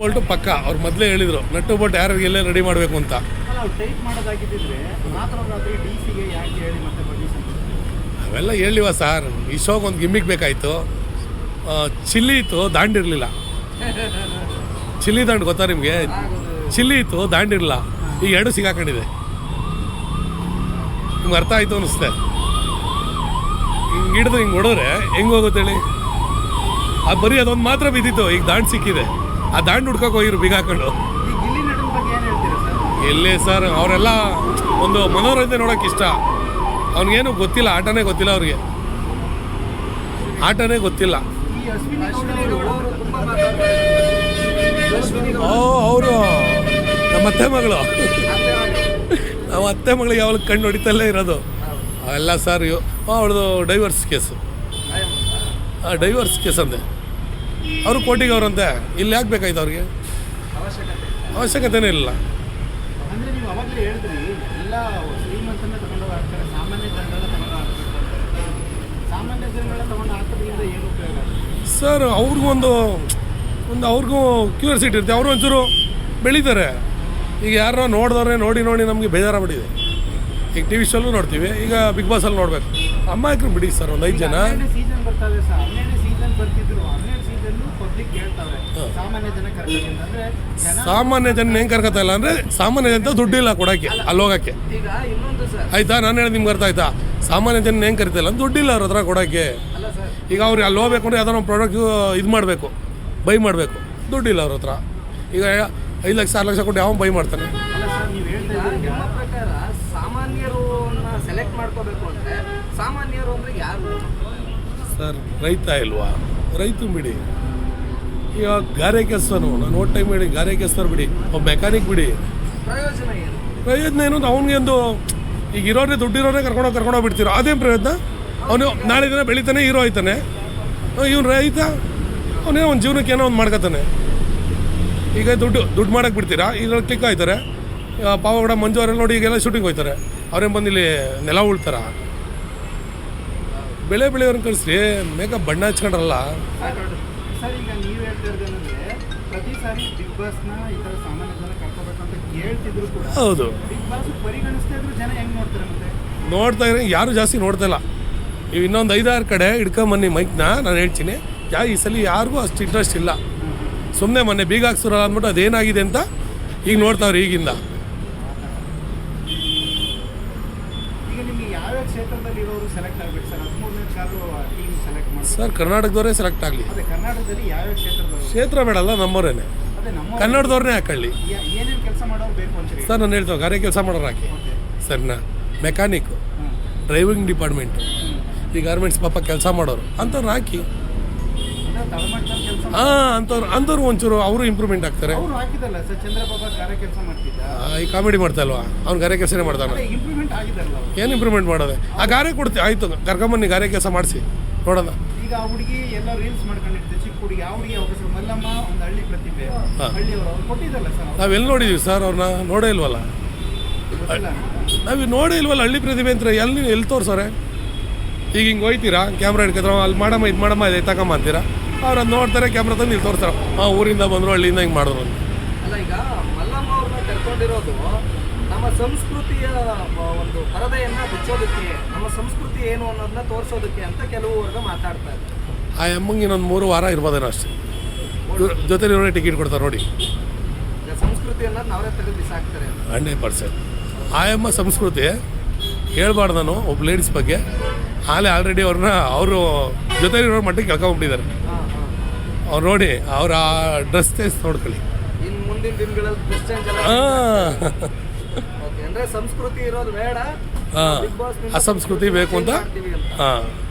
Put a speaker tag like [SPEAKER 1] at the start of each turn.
[SPEAKER 1] Bolt ಪಕ್ಕ ಅವ್ರು ಮೊದಲೇ ಹೇಳಿದ್ರು ನಟ್ಟು ಬೋಲ್ಟ್ ಯಾರು ಎಲ್ಲೇ ರೆಡಿ ಮಾಡಬೇಕು ಅಂತ. ಅವೆಲ್ಲ ಹೇಳಿವ ಸರ್ ಈ ಶೋಗೆ ಒಂದು ಗಿಮ್ಮಿಕ್ ಬೇಕಾಯಿತು. ಚಿಲ್ಲಿ ಇತ್ತು ದಾಂಡಿರಲಿಲ್ಲ ಚಿಲ್ಲಿ ದಾಂಡ್ ಗೊತ್ತಾ ನಿಮಗೆ? ಚಿಲ್ಲಿ ಇತ್ತು ದಾಂಡಿರಲಿಲ್ಲ ಈಗ ಎರಡು ಸಿಗಾಕೊಂಡಿದೆ. ನಿಮ್ಗೆ ಅರ್ಥ ಆಯಿತು ಅನಿಸುತ್ತೆ. ಹಿಂಗೆ ಹಿಡಿದು ಹಿಂಗೆ ಹೊಡೋರೆ ಹೆಂಗೆ ಹೋಗುತ್ತೆ ಹೇಳಿ? ಅದು ಬರೀ ಅದೊಂದು ಮಾತ್ರ ಬಿದ್ದಿತ್ತು ಈಗ ದಾಂಡ್ ಸಿಕ್ಕಿದೆ. ಆ ದಾಂಡ್ ಹುಡ್ಕೋಕೆ ಹೋಗಿರು ಬೀಗ ಹಾಕೊಂಡು ಎಲ್ಲೇ ಸರ್ ಅವರೆಲ್ಲ ಒಂದು ಮನೋರಂಜನೆ ನೋಡೋಕೆ ಇಷ್ಟ. ಅವ್ನಿಗೇನು ಗೊತ್ತಿಲ್ಲ ಆಟನೇ ಗೊತ್ತಿಲ್ಲ ಅವ್ರಿಗೆ. ಆಟನೇ ಗೊತ್ತಿಲ್ಲ. ಓ ಅವರು ನಮ್ಮ ಅತ್ತೆ ಮಗಳು. ನಮ್ಮ ಅತ್ತೆ ಮಗಳಿಗೆ ಯಾವಾಗ ಕಣ್ಣು ಹೊಡಿತಲ್ಲೇ ಇರೋದು. ಅವೆಲ್ಲ ಸರ್ ಅವಳದು ಡೈವರ್ಸ್ ಕೇಸು ಡೈವರ್ಸ್ ಕೇಸ್ ಅಂದೆ. ಅವರು ಕೋಟಿಗೆ ಅವರಂತೆ ಇಲ್ಲಿ ಯಾಕೆ ಬೇಕಾಯ್ತು ಅವ್ರಿಗೆ? ಅವಶ್ಯಕತೆನೇ ಇಲ್ಲ. ಸರ್ ಅವ್ರಿಗೂ ಒಂದು ಒಂದು ಅವ್ರಿಗೂ ಕ್ಯೂರಿಯಾಸಿಟಿ ಇರುತ್ತೆ. ಅವರು ಒಂಚೂರು ಬೆಳೀತಾರೆ. ಈಗ ಯಾರೋ ನೋಡಿದವ್ರೆ ನೋಡಿ ನೋಡಿ ನಮಗೆ ಬೇಜಾರಾಗ್ಬಿಟ್ಟಿದೆ. ಈಗ ಟಿ ವಿ ಶೋಲ್ಲೂ ನೋಡ್ತೀವಿ ಈಗ ಬಿಗ್ ಬಾಸಲ್ಲಿ ನೋಡಬೇಕು. ಅಮ್ಮಾಯಕ್ರು ಬಿಡಿ ಸರ್ ಒಂದು ಐದು ಜನ.
[SPEAKER 2] ಸಾಮಾನ್ಯ ಜನ
[SPEAKER 1] ಹೆಂಗೆ ಕರ್ಕೊತಾ ಇಲ್ಲ ಅಂದರೆ ಸಾಮಾನ್ಯ ಜನ ದುಡ್ಡಿಲ್ಲ ಕೊಡೋಕ್ಕೆ ಅಲ್ಲಿ. ಹೋಗೋಕ್ಕೆ. ಆಯ್ತಾ? ನಾನು ಹೇಳಿ ನಿಮ್ಗೆ ಅರ್ಥ ಆಯ್ತಾ? ಸಾಮಾನ್ಯ ಜನ ಹೆಂಗೆ ಇಲ್ಲ ದುಡ್ಡಿಲ್ಲ ಅವ್ರ ಹತ್ರ ಕೊಡೋಕ್ಕೆ. ಈಗ ಅವ್ರು ಅಲ್ಲಿ ಹೋಗ್ಬೇಕು ಅಂದರೆ ಯಾವ್ದಾರ ಒಂದು ಪ್ರಾಡಕ್ಟ್ ಇದು ಮಾಡಬೇಕು ಬೈ ಮಾಡಬೇಕು. ದುಡ್ಡಿಲ್ಲ ಅವ್ರ ಹತ್ರ. ಈಗ ಐದು ಲಕ್ಷ ಆರು ಲಕ್ಷ ಕೊಟ್ಟು ಯಾವ ಬೈ ಮಾಡ್ತಾನೆ?
[SPEAKER 2] ಸರ್
[SPEAKER 1] ರೈತ ಇಲ್ವಾ? ರೈತ ಬಿಡಿ. ಈಗ ಗಾರೆ ಕೆಲಸನು ನಾನು ಓಟ್ ಟೈಮ್ ಹೇಳಿ ಗಾರೆ ಕೆಲಸ ಬಿಡಿ ಒಬ್ಬ ಮೆಕ್ಯಾನಿಕ್ ಬಿಡಿ.
[SPEAKER 3] ಪ್ರಯೋಜನ ಏನು?
[SPEAKER 1] ಅವನಿಗೆ ಒಂದು ಈಗ ಇರೋರೇ ದುಡ್ಡಿರೋರೇ ಕರ್ಕೊಂಡೋಗಿ ಕರ್ಕೊಂಡೋಗಿ ಬಿಡ್ತೀರೋ ಅದೇನು ಪ್ರಯೋಜನ? ಅವನು ನಾಳೆ ದಿನ ಬೆಳಿತಾನೆ ಹೀರೋ ಆಯ್ತಾನೆ. ಇವನು ರೈತ ಅವನೇನೋ ಒಂದು ಜೀವನಕ್ಕೆ ಏನೋ ಒಂದು ಮಾಡ್ಕೊತಾನೆ. ಈಗ ದುಡ್ಡು ದುಡ್ಡು ಮಾಡಕ್ಕೆ ಬಿಡ್ತೀರಾ? ಈಗ ಕ್ಲಿಕ್ ಆಯ್ತಾರೆ. ಪಾವಗಡ ಮಂಜು ಅವರೆಲ್ಲ ನೋಡಿ ಈಗೆಲ್ಲ ಶೂಟಿಂಗ್ ಹೋಯ್ತಾರೆ. ಅವ್ರೇನು ಬಂದು ಇಲ್ಲಿ ನೆಲ ಉಳ್ತಾರ? ಬೆಳೆ ಬೆಳೆಯವ್ರನ್ನ ಕಳಿಸ್ರಿ. ಮೇಕಪ್ ಬಣ್ಣ ಹಚ್ಕೊಂಡ್ರಲ್ಲ.
[SPEAKER 2] ಸರ್ ಈಗ ನೀವು ಹೇಳ್ತಾ ಇರೋದೇನಂದ್ರೆ ಪ್ರತಿ ಸಾರಿ ಬಿಗ್ ಬಾಸ್ನ ಈ ಥರ ಸಾಮಾನ್ಯ ಜನ ಕರ್ಕೋಬೇಕು ಅಂತ ಕೇಳ್ತಿದ್ರು ಕೂಡ
[SPEAKER 1] ಹೌದು.
[SPEAKER 2] ಬಿಗ್ ಬಾಸ್ ಪರಿಗಣಿಸ್ತಾ ಇದ್ರು ಜನ ಹೆಂಗ್ ನೋಡ್ತಾರೆ ಮತ್ತೆ?
[SPEAKER 1] ನೋಡ್ತಾ ಇದ್ರೆ ಯಾರು ಜಾಸ್ತಿ ನೋಡ್ತಾ ಇಲ್ಲ. ನೀವು ಇನ್ನೊಂದು ಐದಾರು ಕಡೆ ಹಿಡ್ಕೊಂಬನ್ನಿ ಮೈಕ್ನ ನಾನು ಹೇಳ್ತೀನಿ. ಯಾ ಈ ಸಲ ಯಾರಿಗೂ ಅಷ್ಟು ಇಂಟ್ರೆಸ್ಟ್ ಇಲ್ಲ. ಸುಮ್ಮನೆ ಮೊನ್ನೆ ಬೀಗ ಹಾಕ್ಸಿರಲ್ಲ ಅಂದ್ಬಿಟ್ಟು ಅದೇನಾಗಿದೆ ಅಂತ ಈಗ ನೋಡ್ತಾವ್ರಿ ಈಗಿಂದ.
[SPEAKER 2] ಈಗ ನಿಮಗೆ ಯಾವ್ಯಾವ ಕ್ಷೇತ್ರದಲ್ಲಿ ಇರೋರು ಸೆಲೆಕ್ಟ್ ಆಗ್ಬೇಕು ಸರ್? ಹದಿಮೂರನೇ ಕಾಲು
[SPEAKER 1] ಸರ್ ಕರ್ನಾಟಕದವರೇ ಸೆಲೆಕ್ಟ್ ಆಗಲಿ.
[SPEAKER 2] ಕರ್ನಾಟಕದಲ್ಲಿ ಕ್ಷೇತ್ರದವರು?
[SPEAKER 1] ಕ್ಷೇತ್ರ ಬೇಡಲ್ಲ ನಮ್ಮವರೇನೆ ಕನ್ನಡದವ್ರನ್ನೇ ಹಾಕೊಳ್ಳಿ.
[SPEAKER 2] ಯಾ- ಕೆಲಸ ಮಾಡೋರು ಬೇಕು ಅಂತೀರಿ
[SPEAKER 1] ಸರ್ ನಾನು ಹೇಳ್ತೇವೆ ಗಾರೆ ಕೆಲಸ ಮಾಡೋರು ಹಾಕಿ. ಸರಿನಾ ಮೆಕ್ಯಾನಿಕ್ಕು ಡ್ರೈವಿಂಗ್ ಡಿಪಾರ್ಟ್ಮೆಂಟ್. ಈ ಗಾರ್ಮೆಂಟ್ಸ್ ಪಾಪ ಕೆಲಸ ಮಾಡೋರು. ಅಂಥವ್ರು ಹಾಕಿ. ಹಾಂ ಅಂಥವ್ರು ಅಂಥವ್ರು ಒಂಚೂರು ಅವರು ಇಂಪ್ರೂವ್ಮೆಂಟ್ ಆಗ್ತಾರೆ. ಈ ಕಾಮಿಡಿ ಮಾಡ್ತಾ ಇಲ್ವಾ? ಅವ್ನು ಗಾರೆ ಕೆಲಸನೇ ಮಾಡ್ತಾನೆ. ಏನು ಇಂಪ್ರೂವ್ಮೆಂಟ್ ಮಾಡೋದೆ? ಆ ಗಾರೆ ಕೊಡ್ತೀವಿ ಆಯಿತು ಕರ್ಕೊಂಬನ್ನಿ ಗಾರೆ ಕೆಲಸ ಮಾಡಿಸಿ. ನೋಡೋಣ.
[SPEAKER 2] ಈಗ ಆ ಹುಡುಗಿ ಎಲ್ಲ ರೀಲ್ಸ್ ಮಾಡ್ಕೊಂಡಿರ್ತೀವಿ ಚಿಕ್ಕ ಹುಡುಗಿ. ಆ ಹುಡುಗಿ ಅವ್ರ ಮಲ್ಲಮ್ಮ ಒಂದು ಹಳ್ಳಿ ಪ್ರತಿಭೆ. ಹಳ್ಳಿಯವರು ಅವ್ರು ಕೊಟ್ಟಿದ್ದಲ್ಲ ಸರ್ ಅವ್ರು?
[SPEAKER 1] ನಾವೆಲ್ಲಿ ನೋಡಿದ್ದೀವಿ ಸರ್ ಅವ್ರನ್ನ? ನೋಡೇ ಇಲ್ವಲ್ಲ?
[SPEAKER 2] ಗೊತ್ತಿಲ್ಲ.
[SPEAKER 1] ನಾವು ನೋಡೇ ಇಲ್ವಲ್ಲ ಹಳ್ಳಿ ಪ್ರತಿಭೆ ಅಂತ ಎಲ್ಲಿ ಎಲ್ಲಿ ತೋರ್ಸೋರೆ? ಈಗ ಹಿಂಗೆ ಹೋಯ್ತೀರಾ? ಕ್ಯಾಮ್ರಾ ಹಿಡ್ಕೊತ್ರ ಅಲ್ಲಿ ಮಾಡಮ್ಮ ಇದು ಮಾಡಮ್ಮ ಇದೆ ತಗೊಂಬ ಅಂತೀರಾ? ಅವ್ರು ಅದು ನೋಡ್ತಾರೆ ಕ್ಯಾಮ್ರಾ ತಂದು ಇಲ್ಲಿ ತೋರಿಸ್ತಾರೆ. ಹಾಂ ಊರಿಂದ ಬಂದರು ಹಳ್ಳಿಯಿಂದ ಹಿಂಗೆ ಮಾಡೋರು ಅಂತ.
[SPEAKER 3] ಅಲ್ಲ ಈಗ ಮಲ್ಲಮ್ಮ ಅವ್ರನ್ನ ಕರ್ಕೊಂಡಿರೋದು ನಮ್ಮ ಸಂಸ್ಕೃತಿಯ ಒಂದು ಪರದೆಯನ್ನ ಬಿಚ್ಚೋದಕ್ಕೆ ನಮ್ಮ ಸಂಸ್ಕೃತಿ ಏನು ಅನ್ನೋದನ್ನ ತೋರಿಸೋದಕ್ಕೆ ಅಂತ ಕೆಲವು ವರ್ಗ ಮಾತಾಡ್ತಾ ಇದ್ದಾರೆ.
[SPEAKER 1] ಆ ಅಮ್ಮಂಗೆ ಇನ್ನೊಂದು ಮೂರು ವಾರ ಇರ್ಬೋದೇನೋ ಅಷ್ಟೇ. ಜೊತೆ ಜೊತೆಲಿ ಇವರೇ ಟಿಕೆಟ್ ಕೊಡ್ತಾರೆ ನೋಡಿ.
[SPEAKER 3] ಸಂಸ್ಕೃತಿ ಅನ್ನೋದು ನಾವೇ ತೆಗೆದು ಬಿಸಾಕ್ತಾರೆ.
[SPEAKER 1] Hundred percent. ಆಯಮ್ಮ ಸಂಸ್ಕೃತಿ ಹೇಳ್ಬಾರ್ದು ನಾನು ಒಬ್ಬ ಲೇಡೀಸ್ ಬಗ್ಗೆ. ಆಲೇ ಆಲ್ರೆಡಿ ಅವ್ರನ್ನ ಅವರು ಜೊತೆ ಇರೋ ಮಟ್ಟಿಗೆ ಕೇಳ್ಕೊಂಬಿಟ್ಟಿದ್ದಾರೆ. ಅವ್ರು ನೋಡಿ ಅವ್ರ ಆ ಡ್ರೆಸ್ ಟೇಸ್ ನೋಡ್ಕೊಳ್ಳಿ.
[SPEAKER 3] ಮುಂದಿನ ದಿನಗಳಲ್ಲಿ
[SPEAKER 1] ಹಾಂ.
[SPEAKER 3] ಸಂಸ್ಕೃತಿ ಇರೋದು ಬೇಡ.
[SPEAKER 1] ಅಸಂಸ್ಕೃತಿ ಬೇಕು
[SPEAKER 3] ಅಂತ.
[SPEAKER 1] ಹಾಂ.